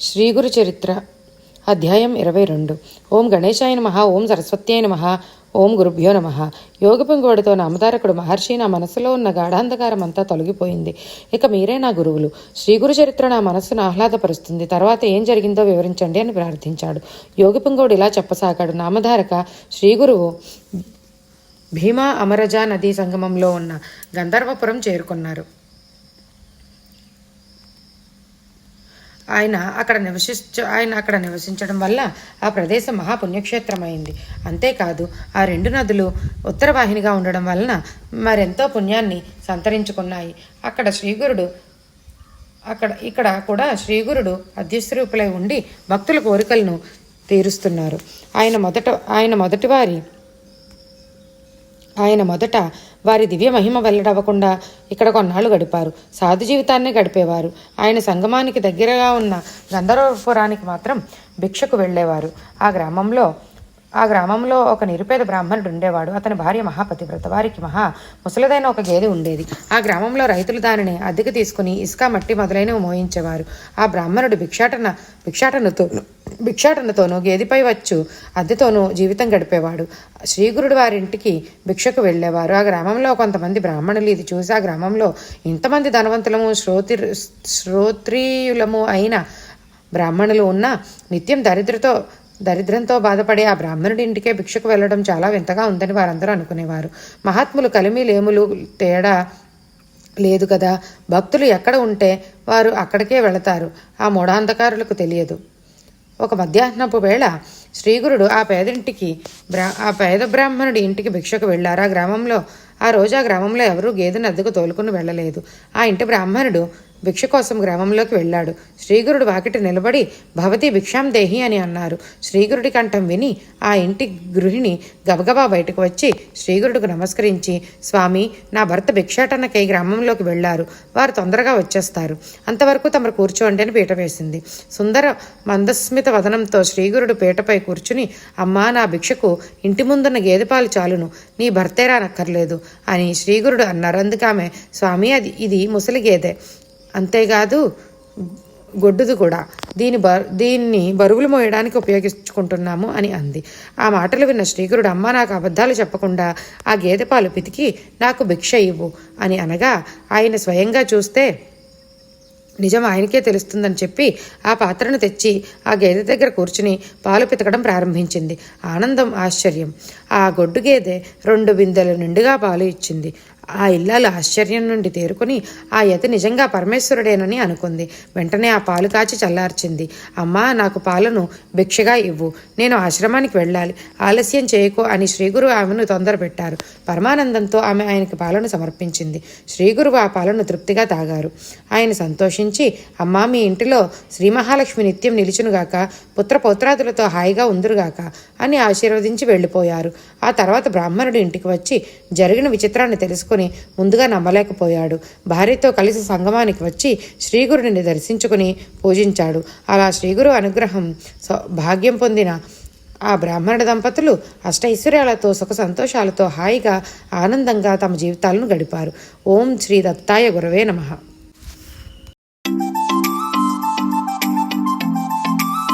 శ్రీగురు చరిత్ర అధ్యాయం ఇరవై రెండు. ఓం గణేశాయ నమ ఓం సరస్వత్యాయ నమ ఓం గురుభ్యో నమ. యోగపింగోడితో నామధారకుడు మహర్షి నా మనసులో ఉన్న గాఢాంధకారం అంతా తొలగిపోయింది. ఇక మీరే నా గురువులు. శ్రీగురు చరిత్ర నా మనస్సును ఆహ్లాదపరుస్తుంది. తర్వాత ఏం జరిగిందో వివరించండి అని ప్రార్థించాడు. యోగపింగోడు ఇలా చెప్పసాగాడు. నామధారక శ్రీగురువు భీమా అమరజా నదీ సంగమంలో ఉన్న గంధర్వపురం చేరుకున్నారు. ఆయన అక్కడ నివసించ ఆయన అక్కడ నివసించడం వల్ల ఆ ప్రదేశం మహాపుణ్యక్షేత్రమైంది. అంతేకాదు ఆ రెండు నదులు ఉత్తర వాహినిగా ఉండడం వలన మరెంతో పుణ్యాన్ని సంతరించుకున్నాయి. అక్కడ శ్రీగురుడు అక్కడ ఇక్కడ కూడా శ్రీగురుడు అధ్యస్వరూపులై ఉండి భక్తుల కోరికలను తీరుస్తున్నారు. ఆయన మొదట ఆయన మొదటివారి ఆయన మొదట వారి దివ్య మహిమ వెల్లడవ్వకుండా ఇక్కడ కొన్నాళ్ళు గడిపారు. సాధు జీవితాన్నే గడిపేవారు. ఆయన సంగమానికి దగ్గరగా ఉన్న గంధర్వపురానికి మాత్రం భిక్షకు వెళ్ళేవారు. ఆ గ్రామంలో ఆ గ్రామంలో ఒక నిరుపేద బ్రాహ్మణుడు ఉండేవాడు. అతని భార్య మహాపతివ్రత. వారికి మహా ముసలిదైన ఒక గేదె ఉండేది. ఆ గ్రామంలో రైతులు దానిని అద్దెకు తీసుకుని ఇసుక మట్టి మొదలైనవి మోయించేవారు. ఆ బ్రాహ్మణుడు భిక్షాటన భిక్షాటనతో భిక్షాటనతోనూ గేదెపై వచ్చు అద్దెతోనూ జీవితం గడిపేవాడు. శ్రీగురుడు వారింటికి భిక్షకు వెళ్ళేవారు. ఆ గ్రామంలో కొంతమంది బ్రాహ్మణులు ఇది చూసి ఆ గ్రామంలో ఇంతమంది ధనవంతులము శ్రోతి శ్రోత్రియులము అయిన బ్రాహ్మణులు ఉన్న నిత్యం దరిద్రతో దరిద్రంతో బాధపడే ఆ బ్రాహ్మణుడి ఇంటికే భిక్షకు వెళ్ళడం చాలా వింతగా ఉందని వారందరూ అనుకునేవారు. మహాత్ములు కలిమి లేములు తేడా లేదు కదా? భక్తులు ఎక్కడ ఉంటే వారు అక్కడికే వెళతారు. ఆ మూఢాంధకారులకు తెలియదు. ఒక మధ్యాహ్నపు వేళ శ్రీగురుడు ఆ పేదింటికి బ్రా ఆ పేద బ్రాహ్మణుడి ఇంటికి భిక్షకు వెళ్ళారు. ఆ గ్రామంలో ఆ రోజు ఆ గ్రామంలో ఎవరూ గేదెను అద్దెకు తోలుకుని వెళ్ళలేదు. ఆ ఇంటి బ్రాహ్మణుడు భిక్ష కోసం గ్రామంలోకి వెళ్ళాడు. శ్రీగురుడు వాకిటి నిలబడి భవతి భిక్షాం దేహి అని అన్నారు. శ్రీగురుడి కంఠం విని ఆ ఇంటి గృహిణి గబగబా బయటకు వచ్చి శ్రీగురుడికి నమస్కరించి స్వామి నా భర్త భిక్షాటనకై గ్రామంలోకి వెళ్ళారు. వారు తొందరగా వచ్చేస్తారు. అంతవరకు తమరు కూర్చోండి అని పీట వేసింది. సుందర మందస్మిత వదనంతో శ్రీగురుడు పీటపై కూర్చుని అమ్మా నా భిక్షకు ఇంటి ముందున్న గేదెపాలు చాలును. నీ భర్తే రానక్కర్లేదు అని శ్రీగురుడు అన్నారు. అందుకామె స్వామి అది ఇది ముసలి గేదె. అంతేకాదు గొడ్డుది కూడా. దీని బ దీన్ని బరువులు మోయడానికి ఉపయోగించుకుంటున్నాము అని అంది. ఆ మాటలు విన్న శ్రీకరుడు అమ్మ నాకు అబద్ధాలు చెప్పకుండా ఆ గేదె పాలు పితికి నాకు భిక్ష ఇవ్వు అని అనగా ఆయన స్వయంగా చూస్తే నిజం ఆయనకే తెలుస్తుందని చెప్పి ఆ పాత్రను తెచ్చి ఆ గేదె దగ్గర కూర్చుని పాలు పితకడం ప్రారంభించింది. ఆనందం ఆశ్చర్యం. ఆ గొడ్డు గేదె రెండు బిందెల నిండుగా పాలు ఇచ్చింది. ఆ ఇల్లాలు ఆశ్చర్యం నుండి తేరుకొని ఆ యతి నిజంగా పరమేశ్వరుడేనని అనుకుంది. వెంటనే ఆ పాలు కాచి చల్లార్చింది. అమ్మా నాకు పాలను భిక్షగా ఇవ్వు. నేను ఆశ్రమానికి వెళ్ళాలి. ఆలస్యం చేయకు అని శ్రీగురు ఆమెను తొందర పెట్టారు పరమానందంతో ఆమె ఆయనకి పాలను సమర్పించింది. శ్రీగురువు ఆ పాలను తృప్తిగా తాగారు. ఆయన సంతోషించి అమ్మా మీ ఇంటిలో శ్రీ మహాలక్ష్మి నిత్యం నిలిచునుగాక పుత్ర పౌత్రాదులతో హాయిగా ఉందురుగాక అని ఆశీర్వదించి వెళ్ళిపోయారు. ఆ తర్వాత బ్రాహ్మణుడు ఇంటికి వచ్చి జరిగిన విచిత్రాన్ని తెలుసుకుని ముందుగా నమ్మలేకపోయాడు. భార్యతో కలిసి సంగమానికి వచ్చి శ్రీగురుని దర్శించుకుని పూజించాడు. అలా శ్రీగురు అనుగ్రహం భాగ్యం పొందిన ఆ బ్రాహ్మణ దంపతులు అష్టైశ్వర్యాలతో సుఖ సంతోషాలతో హాయిగా ఆనందంగా తమ జీవితాలను గడిపారు. ఓం శ్రీ దత్తాయ గురవే నమః.